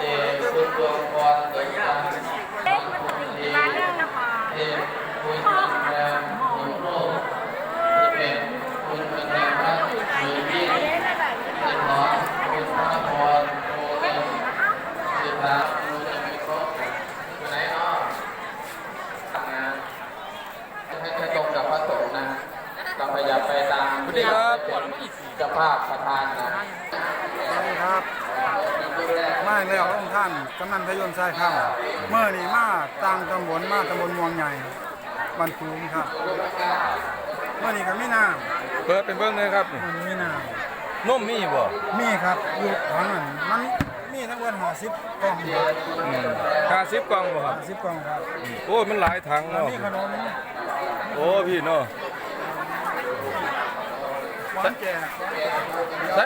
ਤੇ มาแล้วองค์ท่านกำนันพยนต์ทรายข้ามเมื่อนี้มาต่างตำบลมาตำบลม่วงใหญ่บันทูมครับ เมื่อนี้ก็มีน้เปิดเป็นเบื้องเลยครับำมันมีน้นมมีบ่ำมีครับอยู่ของนั้นมันมีทั้งหมดห้าสิบกล่องครับห้าสิบกล่องบ่ครับห้าสิบกล่องครับโอ้ยมันหลายถังแล้วเนาะมีขนมโอ้พี่เนาะหวานแจกใช่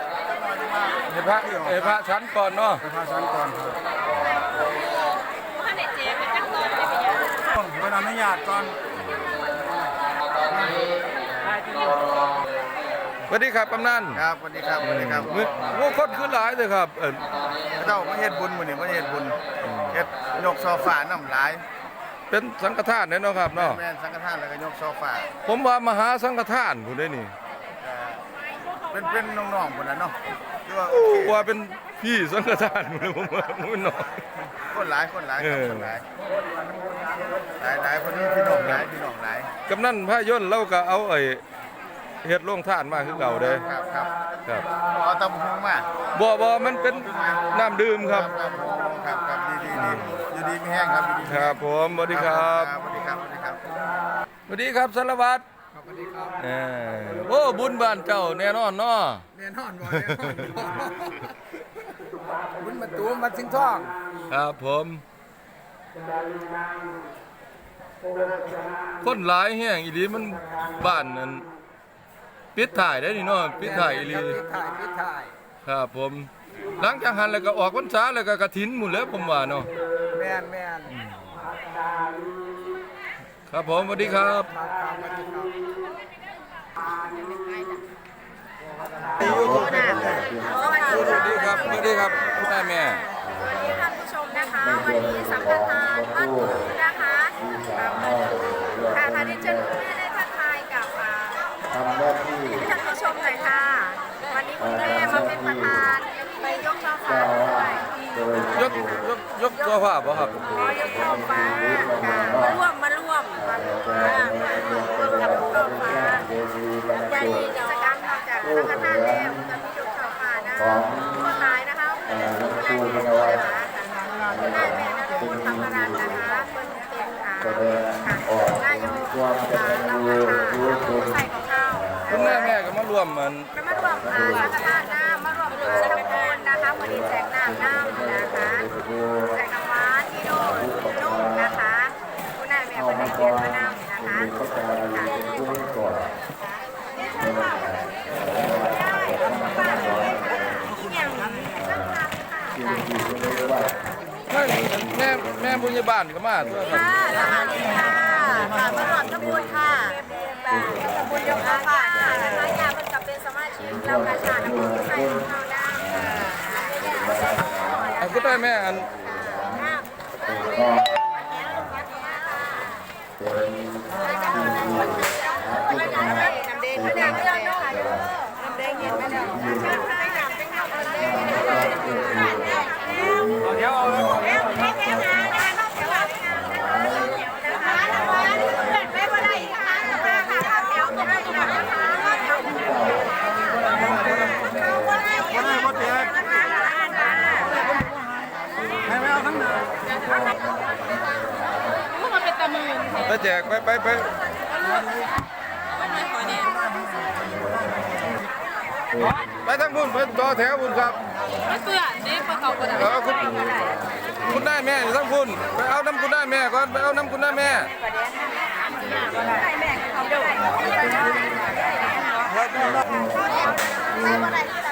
ให้พระให้พระชั้นก่อนเนาะไปพาชันก่อนครับต้องขออนุญาตก่อนสวัสดีครับกำนันครับสวัสดีครับสวัสดีครับมื้อโอ้คนคือหลายเลยครับเออเจ้ามาเฮ็ดบุญมื้อนี้มาเฮ็ดบุญเฮ็ดยกโซฟาน้ำหลายเป็นสังฆทานเนี่ยเนาะครับเนาะแม่นสังฆทานแล้วก็ยกโซฟาผมว่ามหาสังฆทานผู้ได้นี่เอ่อเป็นเป็นน้องๆพุ่นน่ะเนาะคือ ว่าโอโอ้เคว่าเป็นพี่สังฆทานผู้เลยผมว่าผมเป็นน้อง คนหลายคนหลายเอครับอคนหลายหลายหลายคนนี้พี่น้องหลายพี่น้องหลายกำนันพระยนต์เราก็เอาไอ้เฮ็ดโรงทานมาคือเก่าเด้ครับครับครับเอาตำหุงมาบ่บ่มันเป็นน้ำดื่มครับ ครับครับครับดีดีดีอยู่ดีมีแห้งครับอยู่ดีมีคแห้งรับผมสวัสดีครับสวัสดีครับสวัสดีครับสวัสดีครับสารวัตร สวัสดีครับเออโอ้บุญบ้านเจ้าแน่นอนเนาะแน่นอนบ่แน่นอนบุญมาตูมมาสิงทองครับผม คนหลายแห้งอีหลีมันบ้านนั้นปิดถ่ายได้นี่เนาะปิดถ่ายอีหลีพิถ่ายพิถ่ายครับผม หลังจากหันแล้วก็ออกพรรษาแล้วก็กฐินหมดแล้วผมว่าเนาะแม่นแม่น ครับผมสวัสดีครับมาครับมาครับสวัสดีครับสวัสดีครับคุณแม่แม่สวัสดีท่านผู้ชมนะคะ วันนี้สังฆทานบ้านทุ่งนะคะค่ะค่ะค่ะที่เชิญคุณแม่ได้ทักทายกับอ่าท่านผู้ชมหน่อยค่ะ วันนี้คุณแม่มาเป็นประธานไปยกช่อฟ้าด้วยยกยกยกตัวภาพบ่ครับขอยกช่อฟ้าค่ะมาร่วมมา ร่วมารวมร่วมกับช่อฟ้าจะมีกิจกรรมนอกจากสังฆทานแล้วจะมียกช่อฟ้านะคนร้ายนะคะเป็นผู้ได้เงินนะคะแม่แม่นะคุณธรรมรัตน์นะคะเป็นเป็นอ่าค่ะนายกอ่าเราค่ะใส่ของเราคุณแม่แม่ก็มาร่วมมันมารวมอ่าสังฆทานน้ำมารวมเรือตะโกนนะคะวันนี้แจกน้ำน้ำนะคะแจกน้ำหวานที่โน่นนุ่มนะคะคุณนายแม่คนไหนเรียนมาน้ำนะคะค่ะที่ยังสังฆทานค่ะ แม่แม่บุญญาบาลก็มาตัวครับ ค่ะสวัสดีค่ะค่ะมารวมทำบุญค่ะทำบุญยกค่ะค่ะนะคะอยากเป็นกับเป็นสมาชิกเรากระชาทำบุญใส่ของเราได้ค่ะอะคุณแม่แม่อันให้ไม่เอาทั้งหนา ไปแจกไปไปไปไปทั้งบุญไปต่อแถวบุญครับไม่เปื่อนนี่ปลาเก่าก็ได้เอาคุณคุณได้แม่อยู่ทั้งบุญไปเอาน้ำคุณได้แม่ก่อนไปเอาน้ำคุณได้แม่ครับ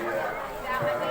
Yeah, I think.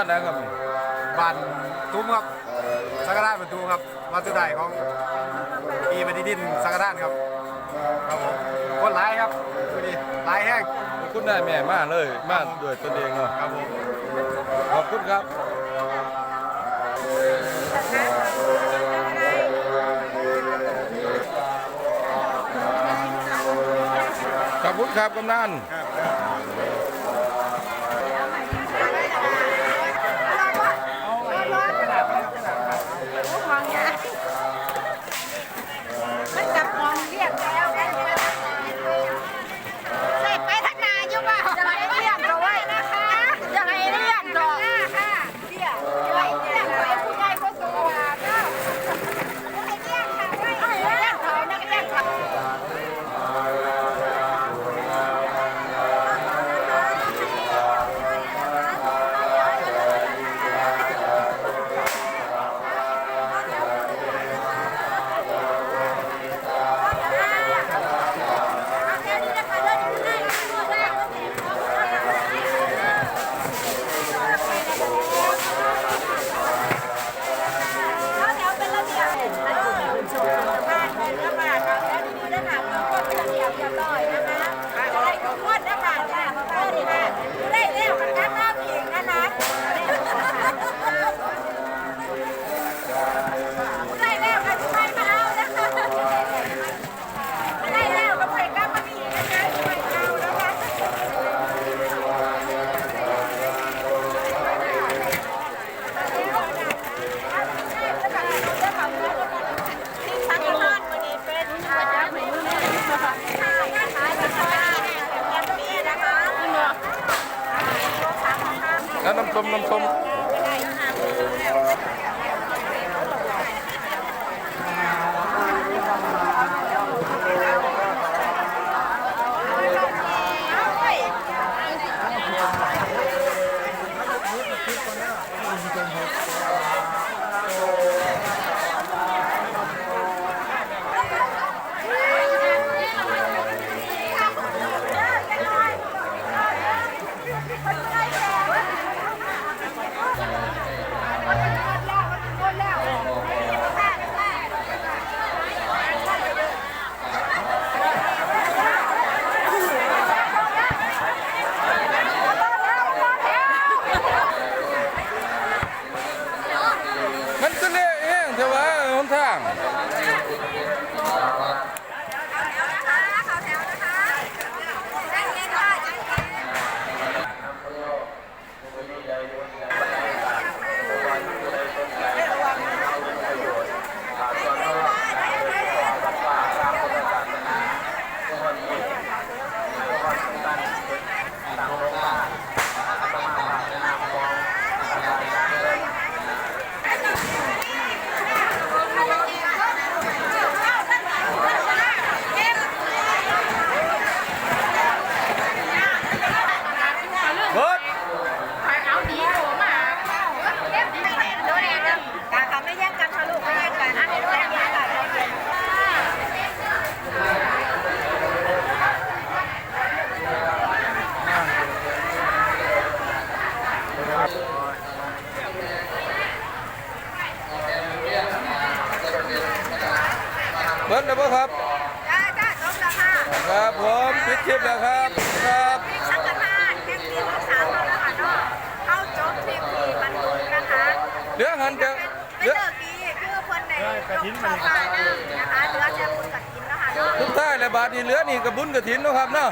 ันไหนครับบ้านทุ้มครับสักการะประตูครับมาสุดท้ายของปีบันดินสักการะครับครับผมคนร้ายครับคนนี้ร้ายแห้งคุณได้แม่มากเลย มากด้วยตนเองเนาะครับผมขอบคุณครับขอบคุณครับกำนันครับ komm, komm, komm. อะหันเะเยอะดีคือคนไหนลูกชาวน้านนะคะเหลือแต่บุญกระถินนะคะเนทุกท่ายเลยบาทนี่เหลือนี่กับบุญกระถินนะครับเนาะ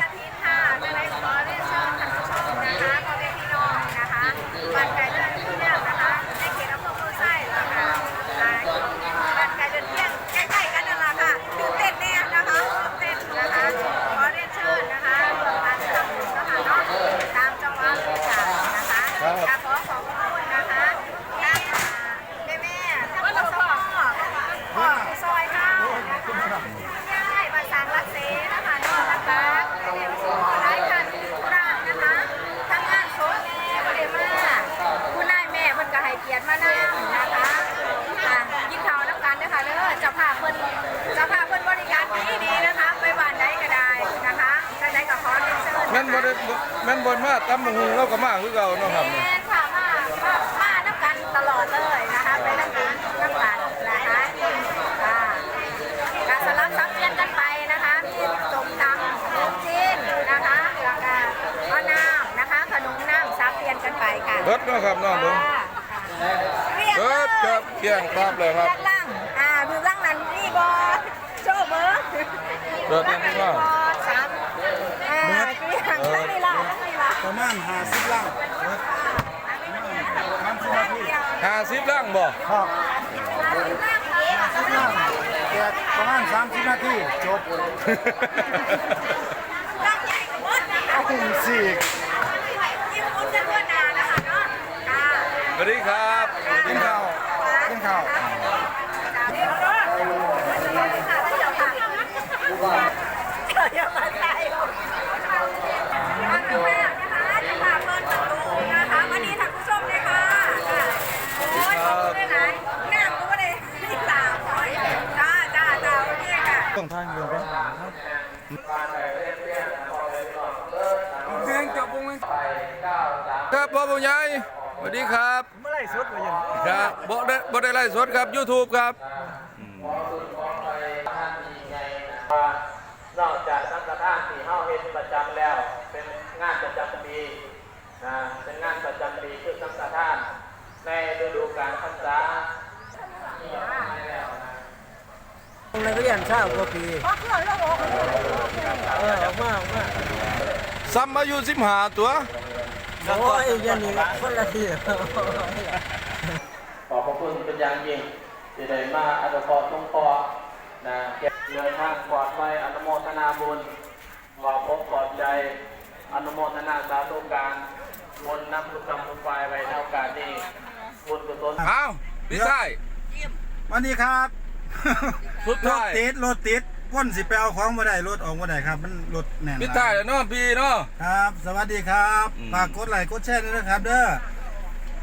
ตำกหุ่งเราก็มากคือเราเนาะครับ แม่ค่ะมามามาน้ำกันตลอดเลยนะคะไปน้ำกันน้ำกันนะคะค่ะการสลับซับเปลี่ยนกันไปนะคะมีสมตำขนมจีนนะคะแล้วก็ข้าวน้ำนะคะขนมน้ำซับเปลี่ยนกันไปค่ะเบิดนะครับเนาะเบิ่งเลิดครับเที่ยงครับเลยครับด้านล่างอ่าดูล่างนั้นนี่บอโชว์เบอร์เบิดแน่นอน มีบ่ ประมาณ50ลังมันสินาทีห้าสิบล่างบ่ครับ50ล่างแกะประมาณ30นาทีจบล่างใหญ่กว่าหมดนะคะเอาหุ่นสีกยิ้มมุ้นกันทั่วหน้านะคะเนาะค่ะสวัสดีครับ กินข้าวกินข้าว เดี๋ยวเนาะค่ะเดี๋ยวค่ะเดี๋ยวมาใส่อันแรกนะคะจะพาเปิดประตูนะคะวันนี้ท่านผู้ชมเลยค่ะโอ้ยขอบคุณหลายๆนั่งก็ไม่ได้รีบตามโอ้ยจ้าจ้าจ้าโอเคค่ะ ต้องทางเดินไปเพลงจบวง ครับพ่อผู้ ใหญ่สวัสดีครับเมื่อไรสุดเลยยังครับบ่ได้บ่ได้ไลฟ์สดครับ YouTube ครับนอกจากสังฆทานที่เฮาเฮ็ดประจำแล้ว เป็นงานประจำปีนะเป็นงานประจำปีคือสังฆทาน ในฤดูกาลพรรษานักเรียนชาวกว่าปีเออออกมาออกมาซ้ำอายุ15ตัว โอ้ยยันนี่คนละทีขอบพระคุณเป็นอย่างยิ่งที่ได้มาอนุเครงเคราะห์นะเก็บเดินทางปลอดภัยอนุโมทนาบุญขอพบขอบใจอนุโมทนาสาธุการบนน้ำทุกคำทุกฝ่ายไว้ในโอกาสนี้บุญกุศลอ้าวพี่ชายสวัสดีครับรถติดรถติด พ่นสิไปเอาของมาได้รถออกมาได้ครับ มันรถแน่นหลพี่ชายแล้วเนาะพี่เนาะ ครับ สวัสดีครับอืมฝากกดไลค์กดแชร์ด้วยนะครับ เด้อ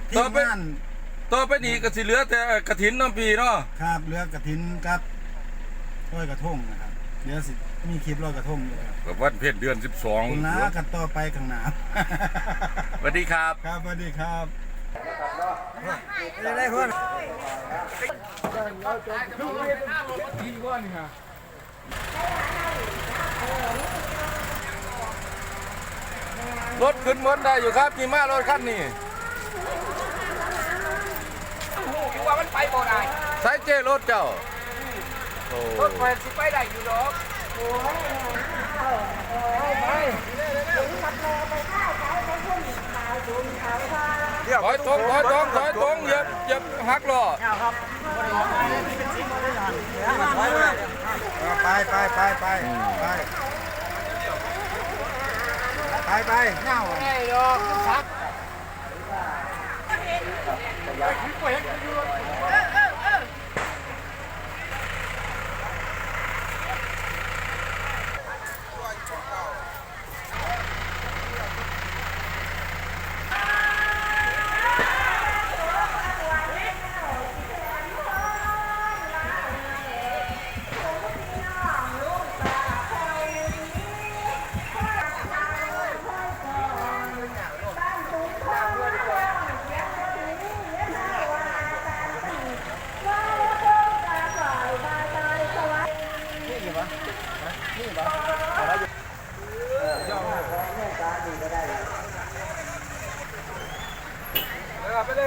ทีต่อมไปงานต่อไปนี้ก็สิเหลือแต่กระถินเน้ำพี่เนาะครับเรือกระถินครับร้อยกระทงนะครับเดี๋ยวสิมีคลิปร้อยกระทงอยู่ครับกับวันเพ็ญเดือนคุณนะกันต่อไปข้างหน้า12สวัสดีครับ ครับสวัสดีครับได้เพื่อน รถขึ้นเหมือนได้อยู่ครับมีมารถคันนี้ว่ามันไปบ่ได้สายเจรถเจ้าโอ้รถไฟสิไปได้อยู่ดอกถอยตรงถอยตรงถอยตรงอย่าอย่าหักล้อ ไปไปไปไปไปไปไปเงาไงดอกซักอย่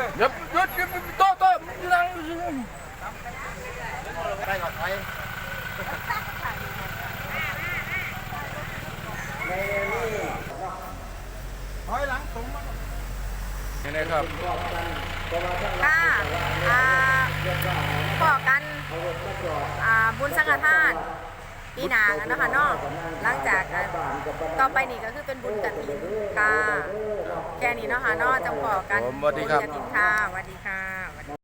าหยุดหยุดโต๊ะโต๊ะนั่งถอยหลังตรงมนี่นะครับค่ะอ่าขอกกัน อ่า บุญสังฆทาน ปีหนากันเนาะคะเนาะหลังจากอ่าต่อไปนี่ก็คือเป็นบุญกฐินค่ะ แค่นี้เนาะค่ะเนาะจำขอกันผมสวัสดีครับ ญกฐินค่ะสวัสดีค่ะ